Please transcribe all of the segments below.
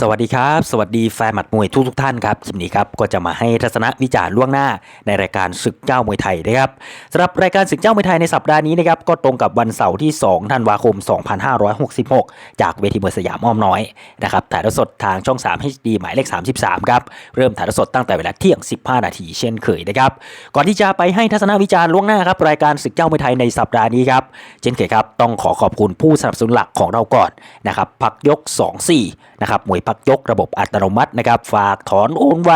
สวัสดีครับ สวัสดีแฟนหมัดมวยทุกทุกท่านครับคลิปนี้ครับก็จะมาให้ทัศนวิจารณ์ล่วงหน้าในรายการศึกเจ้ามวยไทยนะครับสำหรับรายการศึกเจ้ามวยไทยในสัปดาห์นี้นะครับก็ตรงกับวันเสาร์ที่ 2 ธันวาคม 2566 จากเวทีมวยสยามอ้อมน้อยนะครับถ่ายทอดสดทางช่อง 3 HD หมายเลข 33 ครับเริ่มถ่ายทอดสดตั้งแต่เวลาเที่ยง 15 นาทีเช่นเคยนะครับก่อนที่จะไปให้ทัศนวิจารณ์ล่วงหน้าครับรายการศึกเจ้ามวยไทยในสัปดาห์นี้ครับเช่นเคยครับต้องขอขอบคุณผู้สนับสนุนหลักของเราก่อนนะครับพักยก 2-4นะครับมวยพักยกระบบอัตโนมัตินะครับ ฝากถอนโอนไว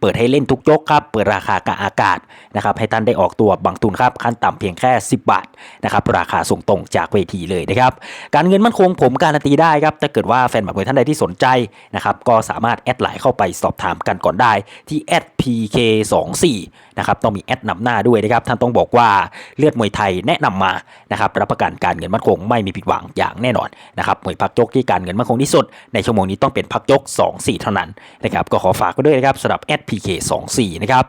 เปิดให้เล่นทุกยกครับ เปิดราคากะอากาศนะครับ ให้ท่านได้ออกตัวบางทุนครับ ขั้นต่ำเพียงแค่ 10 บาทนะครับ ราคาส่งตรงจากเวทีเลยนะครับ การเงินมั่นคงผมการันตีได้ครับ ถ้าเกิดว่าแฟนหมากมวยท่านใดที่สนใจนะครับ ก็สามารถแอดไลน์เข้าไปสอบถามกันก่อนได้ที่ @pk24 นะครับต้องมีแอดนำหน้าด้วยนะครับ ท่านต้องบอกว่าเลือดมวยไทยแนะนำมานะครับ รับประกันการเงินมั่นคงไม่มีผิดหวังอย่างแน่นอนนะครับมวยพักยกที่การเงินมั่นคงที่สุดในชั่วโมงนี้ต้องเป็นพักยก 2 4 เท่านั้นนะครับก็ขอฝากไว้ด้วยนะครับสำหรับ SPK 2 4นะครับ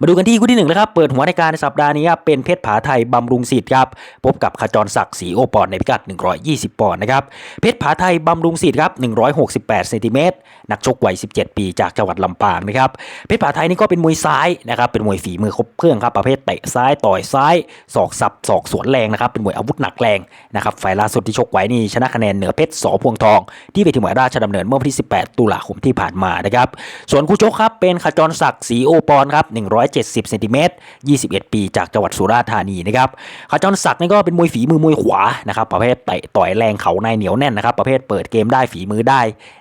มาดูกันที่คู่ที่หนึ่งนะครับเปิดหัวในการในสัปดาห์นี้เป็นเพชรผาไทยบำรุงสิทธิ์ครับพบกับขจรศักดิ์ศรีโอปอนในพิกัด 120 ปอนด์นะครับเพชรผาไทยบำรุงสิทธิ์ครับ168เซนติเมตรนักชกวัย 17 ปีจากจังหวัดลำปางนะครับเพชรผาไทยนี่ก็เป็นมวยซ้ายนะครับเป็นมวยฝีมือครบเครื่องครับประเภทเตะซ้ายต่อยซ้ายศอกสับศอกสวนแรงนะครับเป็นมวยอาวุธหนักแรงนะครับไฟล์ล่าสุดที่ชกไว้นี่ชนะคะแนนเหนือเพชรสอพวงทอง ที่เวทีมวยราชดำเนินเมื่อวันที่ 18 ตุลาคมที่ผ่านมานะครับส่วนคู่ชกครับเป็นขจรศักดิ์ศรีโอปอนครับ170เซนติเมตร21 ปี จากจังหวัดสุราษฎร์ธานีนะครับขจรศักดิ์นี่ก็เป็นมวยฝีมือมวยขวานะครับประเภทเตะต่อยแรงเขาในเหนียวแน่นนะครับประเภทเปิดเกมได้ฝีมือได้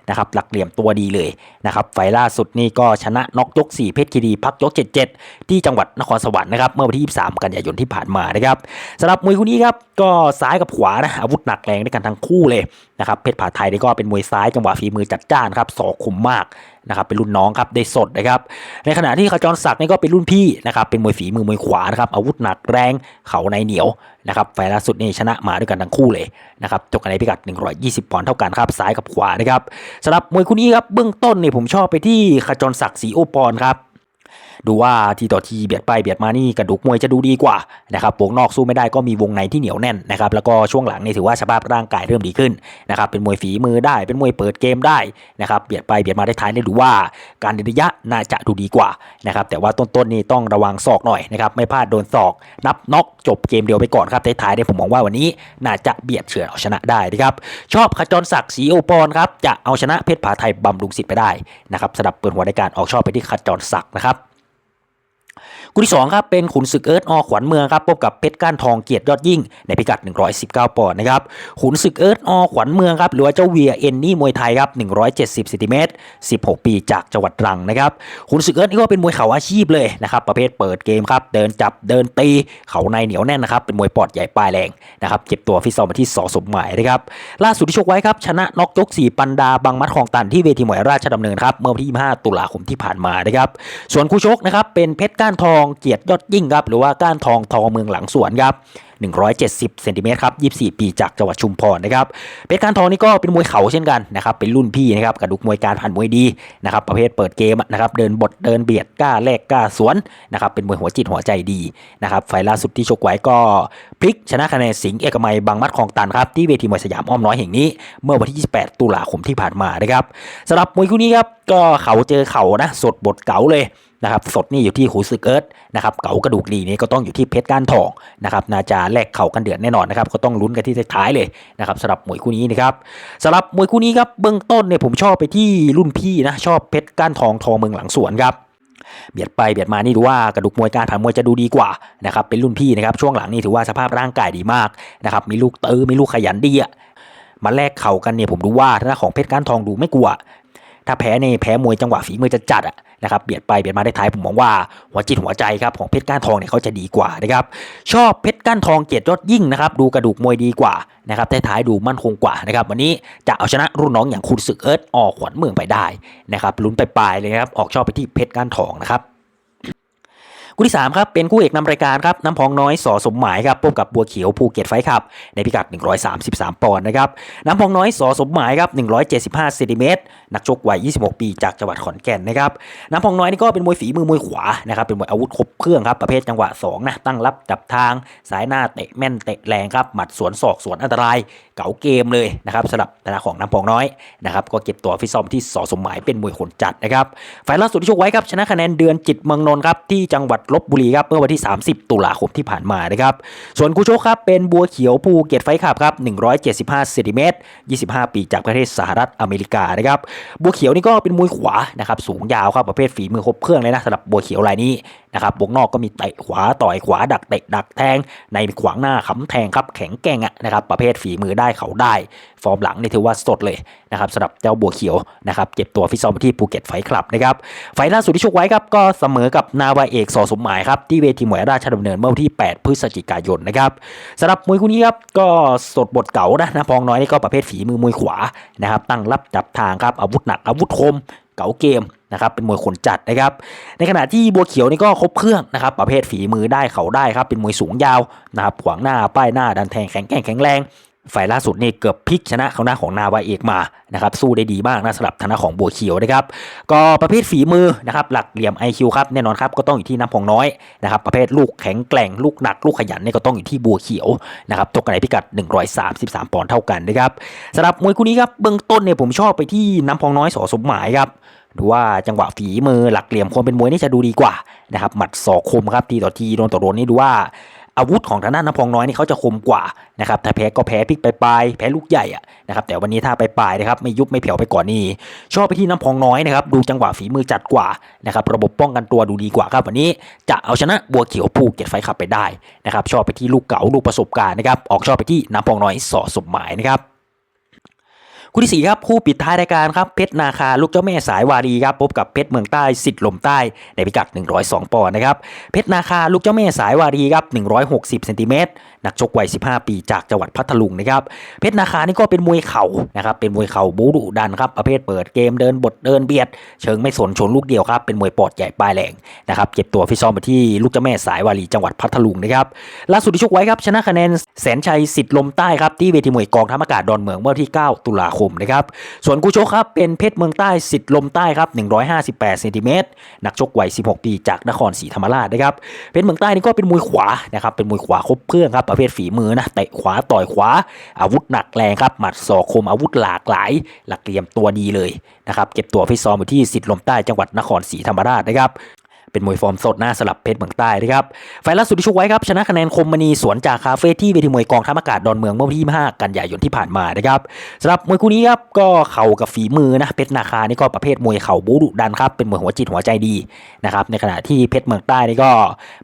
นะครับหลักเหลี่ยมตัวดีเลยนะครับไฟล์ล่าสุดนี่ก็ชนะน็อกยก 4 เพชรคีรีพักยก 77 ที่จังหวัดนครสวรรค์นะครับเมื่อวันที่ 23 กันยายนที่ผ่านมานะครับสำหรับมวยคู่นี้ครับก็ซ้ายกับขวานะอาวุธหนักแรงด้วยกันทั้งคู่เลยนะครับเพชรผาไทยนี่ก็เป็นมวยซ้ายจังหวะฝีมือจัดจ้านครับศอกคมมาก นะครับเป็นรุ่นน้องครับได้สดนะครับในขณะที่ขจรศักดิ์นี่ก็เป็นรุ่นพี่นะครับเป็นมวยฝีมือมวยขวานะครับอาวุธหนักแรงเขาในเหนียวนะครับไฟล์ล่าสุดนี่ชนะมาด้วยกันทั้งคู่เลยนะครับจบกันในพิกัด 120 ปอนด์เท่ากันครับซ้ายกับขวานะครับสำหรับมวยคู่นี้ครับเบื้องต้นเนี่ยผมชอบไปที่ขจรศักดิ์สีโอปอนครับดูว่าทีต่อทีเบียดไปเบียดมานี่กระดูกมวยจะดูดีกว่านะครับวงนอกสู้ไม่ได้ก็มีวงในที่เหนียวแน่นนะครับแล้วก็ช่วงหลังนี่ถือว่าสภาพร่างกายเริ่มดีขึ้นนะครับเป็นมวยฝีมือได้เป็นมวยเปิดเกมได้นะครับเบียดไปเบียดมาได้ท้ายนี่ดูว่าการเดินระยะน่าจะดูดีกว่านะครับแต่ว่าต้นๆนี่ต้องระวังศอกหน่อยนะครับไม่พลาดโดนศอก นับน็อกจบเกมเดียวไปก่อนครับท้ายๆเนี่ยผมมองว่าวันนี้น่าจะเบียดเฉือนเอาชนะได้นะครับชอบขจรศักดิ์ศรีโอปอนครับจะเอาชนะเพชรผาไทยบำรุงสิทธิ์ไปได้นะครับสำหรับเปิดหัวในการออกชอบไปที่ขจรศักดิ์นะครับ คู่ที่2ครับเป็นขุนศึกเอิร์ธอขวัญเมืองครับพบกับเพชรก้านทองเกียรติยอดยิ่งในพิกัด 119 ปอนด์นะครับขุนศึกเอิร์ธอขวัญเมืองครับหรือว่าเจ้าเวียเอ็นนี่มวยไทยครับ170เซนติเมตร16 ปีจากจังหวัดตรังนะครับขุนศึกเอิร์ธนี่ก็เป็นมวยเข่าอาชีพเลยนะครับประเภทเปิดเกมครับเดินจับเดินตีเข่าในเหนียวแน่นนะครับเป็นมวยปอดใหญ่ปลายแรงนะครับเก็บตัวฟิตซ้อมมาที่สอสมหมายนะครับล่าสุดที่ชกไว้ครับชนะน็อกยก4ปันดาบางมัดของตันที่เวทีมวยราชดำเนินครับเมื่อวันที่ 25 ตุลาคมที่ผ่านมานะครับส่วนคู่ชกนะครับเป็นเพชรก้านานทองเกียรติยอดยิ่งครับหรือว่าก้านทองทองเมืองหลังสวนครับ170เซนติเมตรครับ24 ปีจากจังหวัดชุมพรนะครับเพชรก้านทองนี่ก็เป็นมวยเข่าเช่นกันนะครับเป็นรุ่นพี่นะครับกระดูกมวยการผ่านมวยดีนะครับประเภทเปิดเกมนะครับเดินบทเดินเบียดกล้าแลกกล้าสวนนะครับเป็นมวยหัวจิตหัวใจดีนะครับไฟล์ล่าสุดที่ชกไว้ก็พลิกชนะคะแนนสิงห์เอกมัยบางมัดคลองตันครับที่เวทีมวยสยามอ้อมน้อยแห่งนี้ เมื่อวันที่ 28 ตุลาคมที่ผ่านมานะครับสำหรับมวยคู่นี้ครับก็เข่าเจอเข่านะสดบทเก๋าเลย นะครับสดนี่อยู่ที่หูสึกเอิร์ธนะครับเก๋ากระดูกดีนี่ก็ต้องอยู่ที่เพชรก้านทองนะครับน่าจะแลกเข่ากันเดือดแน่นอนนะครับก็ต้องลุ้นกันที่ท้ายเลยนะครับสำหรับมวยคู่นี้นะครับสำหรับมวยคู่นี้ครับเบื้องต้นเนี่ยผมชอบไปที่รุ่นพี่นะชอบเพชรก้านทองทองเมืองหลังสวนครับเบียดไปเบียดมานี่ดูว่ากระดูกมวยการผ่านมวยจะดูดีกว่านะครับเป็นรุ่นพี่นะครับช่วงหลังนี่ถือว่าสภาพร่างกายดีมากนะครับมีลูกเตื้อมีลูกขยันดีอะมาแลกเข่ากันเนี่ยผมดูว่าถ้าของเพชรก้านทองดูไม่กลัว ถ้าแพ้ในแพ้มวยจังหวะฝีมือจะจัดอะนะครับเบียดไปเบียดมาได้ท้ายผมมองว่าหัวจิตหัวใจครับของเพชรก้านทองเนี่ยเขาจะดีกว่านะครับชอบเพชรก้านทองเกียรติยอดยิ่งนะครับดูกระดูกมวยดีกว่านะครับท้ายดูมั่นคงกว่านะครับวันนี้จะเอาชนะรุ่นน้องอย่างคุณศึกเอิร์ธออกขวัญเมืองไปได้นะครับลุ้นไปปลายเลยนะครับออกชอบไปที่เพชรก้านทองนะครับ คู่ที่3ครับเป็นคู่เอกนำรายการครับน้ำพองน้อยสอสมหมายครับพบกับบัวเขียวภูเก็ตไฟครับในพิกัด 133 ปอนด์นะครับน้ำพองน้อยสอสมหมายครับ175เซนติเมตรนักชกวัย 26 ปีจากจังหวัดขอนแก่นนะครับน้ำพองน้อยนี่ก็เป็นมวยฝีมือมวยขวานะครับเป็นมวยอาวุธครบเครื่องครับประเภทจังหวะ2นะตั้งรับจับทางสายหน้าเตะแม่นเตะแรงครับหมัดสวนศอกสวนอันตราย เก๋าเกมเลยนะครับสำหรับธนาของน้ำพองน้อยนะครับก็เก็บตัวฟิซ้อมที่สอสมหมายเป็นมวยขนจัดนะครับไฟล์ล่าสุดที่ชกไว้ครับชนะคะแนนเดือนจิตเมืองนนท์ครับที่จังหวัดลบบุรีครับเมื่อวันที่ 30 ตุลาคมที่ผ่านมานะครับส่วนคู่ชกครับเป็นบัวเขียวภูเก็ตไฟขับครับ175เซนติเมตร25 ปีจากประเทศสหรัฐอเมริกานะครับบัวเขียวนี่ก็เป็นมวยขวานะครับสูงยาวครับประเภทฝีมือครบเครื่องเลยนะสำหรับบัวเขียวรายนี้นะครับวงนอกก็มีเตะขวาต่อยขวาดักเตะดักแทง ในขวางหน้าขำแทงครับแข็งแกร่งอะนะครับประเภทฝีมือได้เขาได้ ฟอร์มหลังนี่ถือว่าสดเลยนะครับสำหรับเจ้าบัวเขียวนะครับเก็บตัวฟิตซ้อมที่ภูเก็ตไฟคลับนะครับไฟล์ล่าสุดที่ชกไว้ครับก็เสมอกับนาวาเอกสอสมหมายครับที่เวทีมวยราชดำเนินเมื่อวันที่ 8 พฤศจิกายนนะครับสำหรับมวยคู่นี้ครับก็สดบทเก่านะนะพองน้อยนี่ก็ประเภทฝีมือมวยขวานะครับตั้งรับจับทางครับอาวุธหนักอาวุธคมเก๋าเกม นะครับเป็นมวยขนจัดนะครับ ในขณะที่บัวเขียวนี่ก็ครบเครื่องนะครับประเภทฝีมือได้เขาได้ครับเป็นมวยสูงยาวนะครับขวางหน้าป้ายหน้าดันแทงแข็งแกร่งแข็งแรงฝ่ายล่าสุดนี่เกือบพลิกชนะเขาหน้าของนาวาเอกมานะครับสู้ได้ดีมากนะสำหรับทางด้าของบัวเขียวนะครับก็ประเภทฝีมือนะครับหลักเหลี่ยม IQ ครับแน่นอนครับก็ต้องอยู่ที่น้ำพองน้อยนะครับประเภทลูกแข็งแกร่งลูกหนัก ลูกขยันนี่ก็ต้องอยู่ที่บัวเขียวนะครับตกกันในพิกัด 133 ปอนด์เท่ากันนะครับสำหรับมวยคู่นี้ครับเบื้องต้นเนี่ยผมชอบไปที่น้ำพองน้อยสอสมหมายครับ ดูว่าจังหวะฝีมือหลักเหลี่ยมความเป็นมวยนี่จะดูดีกว่านะครับหมัดศอกคมครับทีต่อทีโดนต่อโดนนี่ดูว่าอาวุธของทางด้านน้ำพองน้อยนี่เขาจะคมกว่านะครับถ้าแพ้ก็แพ้พลิกไปปลายแพ้ลูกใหญ่อะนะครับแต่วันนี้ถ้าไปปลายนะครับไม่ยุบไม่เผียวไปก่อนนี่ชอบไปที่น้ำพองน้อยนะครับดูจังหวะฝีมือจัดกว่านะครับระบบป้องกันตัวดูดีกว่าครับวันนี้จะเอาชนะบัวเขียวภูเก็ตไฟขับไปได้นะครับชอบไปที่ลูกเก๋าลูกประสบการณ์นะครับออกชอบไปที่น้ำพองน้อยสอสมหมายนะครับ คู่ที่สี่ครับคู่ปิดท้ายรายการครับเพชรนาคาลูกเจ้าแม่สายวารีครับพบกับเพชรเมืองใต้สิทธิ์ลมใต้ในพิกัด 102 ปอนด์นะครับเพชรนาคาลูกเจ้าแม่สายวารีครับ160เซนติเมตร นักชกวัย 15 ปีจากจังหวัดพัทลุงนะครับเพชรนาคานี่ก็เป็นมวยเข่านะครับเป็นมวยเข่าบูดุดันครับประเภทเปิดเกมเดินบทเดินเบียด เชิงไม่สนชนลูกเดียวครับเป็นมวยปอดใหญ่ปลายแหลงนะครับเก็บตัวฟิซ้อมไปที่ลูกเจ้าแม่สายวารีจังหวัดพัทลุงนะครับล่าสุดที่ชกไว้ครับชนะคะแนนแสนชัยสิทธิ์ลมใต้ครับที่เวทีมวยกองทัพอากาศดอนเมืองเมื่อวันที่ 9 ตุลาคมนะครับส่วนคู่ชกครับเป็นเพชรเมืองใต้สิทธิ์ลมใต้ครับ158เซนติเมตรนักชกวัย 16 ปีจากนครศรีธรรมราชนะครับเพชรเมืองใต้นี่ก็เป็นมวยขวานะครับเป็นมวยขวาครบเครื่องครับประเภทฝีมือนะเตะขวาต่อยขวา อาวุธหนักแรงครับหมัดศอกคมอาวุธหลากหลาย หลักเหลี่ยมตัวดีเลยนะครับเก็บตัวฟิตซ้อมอยู่ที่สิทธิ์ลมใต้จังหวัดนครศรีธรรมราชนะครับ เป็นมวยฟอร์มสดหน้าสลับเพชรเมืองใต้นะครับไฟล์ล่าสุดที่ชกไว้ครับชนะคะแนนคมมณีสวนจากคาเฟ่ที่เวทีมวยกองทัพอากาศดอนเมืองเมื่อวันที่5กันยายนที่ผ่านมานะครับสำหรับมวยคู่นี้ครับก็เข่ากับฝีมือนะเพชรนาคานี่ก็ประเภทมวยเข่าบูดุดันครับเป็นมวยหัวจิตหัวใจดีนะครับในขณะที่เพชรเมืองใต้นี่ก็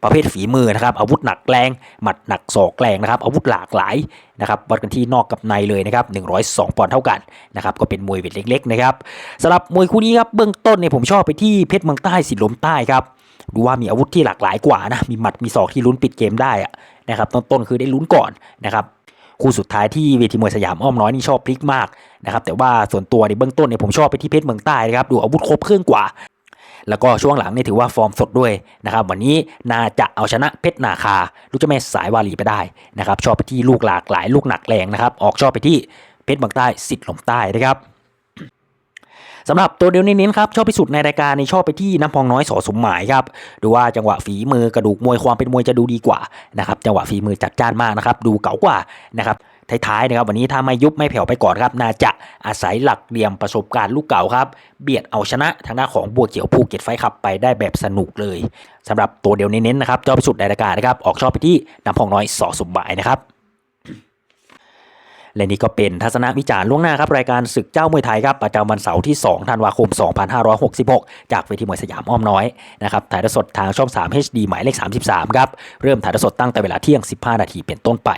ประเภทฝีมือนะครับอาวุธหนักแรงหมัดหนักศอกแรงนะครับอาวุธหลากหลายนะครับวัดกันที่นอกกับในเลยนะครับ102ปอนด์เท่ากันนะครับก็เป็นมวยเวทเล็กๆนะครับสำหรับมวยคู่นี้ครับเบื้องต้นเนี่ยผมชอบไปที่เพชรเมืองใต้สิลมใต้ครับ ดูว่ามีอาวุธที่หลากหลายกว่านะมีหมัดมีศอกที่ลุ้นปิดเกมได้อะนะครับต้นๆคือได้ลุ้นก่อนนะครับคู่สุดท้ายที่เวทีมวยสยามอ้อมน้อยนี่ชอบพลิกมากนะครับแต่ว่าส่วนตัวในเบื้องต้นเนี่ยผมชอบไปที่เพชรเมืองใต้นะครับดูอาวุธครบเครื่องกว่า แล้วก็ช่วงหลังเนี่ยถือว่าฟอร์มสดด้วยนะครับวันนี้นาจะเอาชนะเพชรนาคา ลูกเจ้าแม่สายวาลีไปได้นะครับชอบไปที่ลูกหลากหลายลูกหนักแรงนะครับออกชอบไปที่เพชรเมืองใต้สิทธิ์ลมใต้นะครับ สำหรับตัวเดียวเน้นๆครับชอบพิสุดในรายการในชอบไปที่น้ำพองน้อยสอสมหมายครับดูว่าจังหวะฝีมือกระดูกมวยความเป็นมวยจะดูดีกว่านะครับจังหวะฝีมือจัดจ้านมากนะครับดูเก๋ากว่านะครับท้ายๆนะครับวันนี้ถ้าไม่ยุบไม่แผ่วไปก่อนครับน่าจะอาศัยหลักเหลี่ยมประสบการณ์ลูกเก่าครับ เบียดเอาชนะทางด้าของบัวเขียวภูเก็ตไฟขับไปได้แบบสนุกเลยสำหรับตัวเดียวเน้นๆนะครับชอบพิสุดในรายการนะครับออกชอบไปที่น้ำพองน้อยสอสมหมายนะครับ และนี่ก็เป็นทัศนวิจารณ์ล่วงหน้าครับรายการศึกเจ้ามวยไทยครับประจำวันเสาร์ที่ 2 ธันวาคม 2566 จากเวทีมวยสยามอ้อมน้อยนะครับถ่ายทอดสดทางช่อง 3 HD หมายเลข 33 ครับ เริ่มถ่ายทอดสดตั้งแต่เวลาเที่ยง 15 นาทีเป็นต้นไป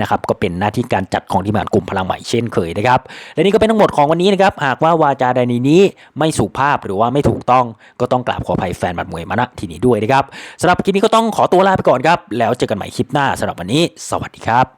นะครับก็เป็นหน้าที่การจัดของทีมงานกลุ่มพลังใหม่เช่นเคยนะครับและนี่ก็เป็นทั้งหมดของวันนี้นะครับหากว่าวาจาใดในนี้ไม่สุภาพหรือว่าไม่ถูกต้องก็ต้องกราบขออภัยแฟนบัดมวยมาณที่นี้ด้วยนะครับสำหรับคลิปนี้ก็ต้องขอตัวลาไปก่อนครับแล้วเจอกันใหม่คลิปหน้าสำหรับวันนี้ สวัสดีครับ